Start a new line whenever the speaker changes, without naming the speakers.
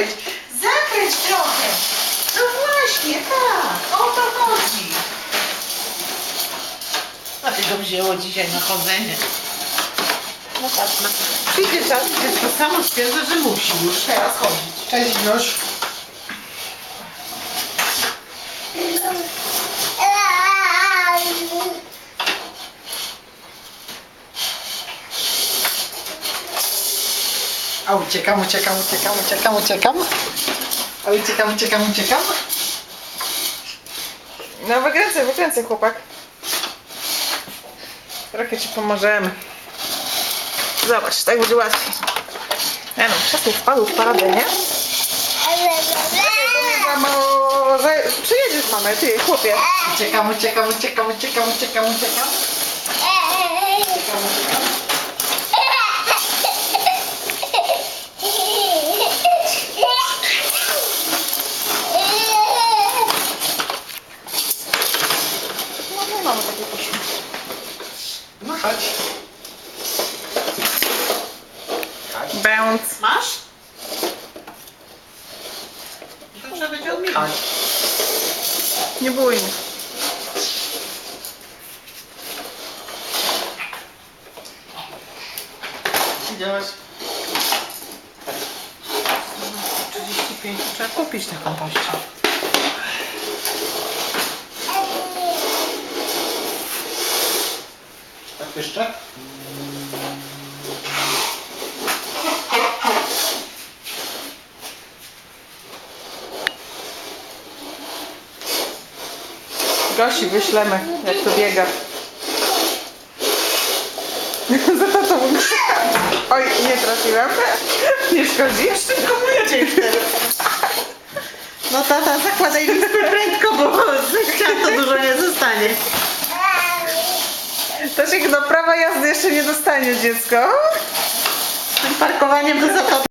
zakryć, zakryć trochę. No właśnie, tak, o to chodzi. A ty go wzięło dzisiaj na chodzenie. No tak, no. Przyjdzie czas, dziecko samo stwierdza, że musi już teraz chodzić.
Cześć Gnoś. A uciekam, uciekam, uciekam, uciekam, uciekam. A uciekam, uciekam, uciekam.
No wykręcaj, wykręcaj chłopak. Trochę ci pomożemy. Zobacz, tak będzie łatwiej. Ja no, czasem spadł w paradę, nie? Mamo, przyjedziesz mamę, ty, chłopie.
Uciekam, uciekam, uciekam, uciekam, uciekam, uciekam. Uciekam, uciekam.
Nie mamy takiej poszły.
No chodź. Chodź.
Bounce.
Masz? To trzeba będzie odmienić.
Nie bój mnie.
Idziesz.
35 to trzeba kupić na kompoście.
Jeszcze?
Gosi wyślemy, jak to biega. Za to Oj, nie trafiłam. Nie szkodzi?
Szybko myjecie wtedy. No tata, zakładaj listę prędko, bo z ścian to dużo nie zostanie.
Jak do prawa jazdy jeszcze nie dostanie dziecko.
Z tym parkowaniem za to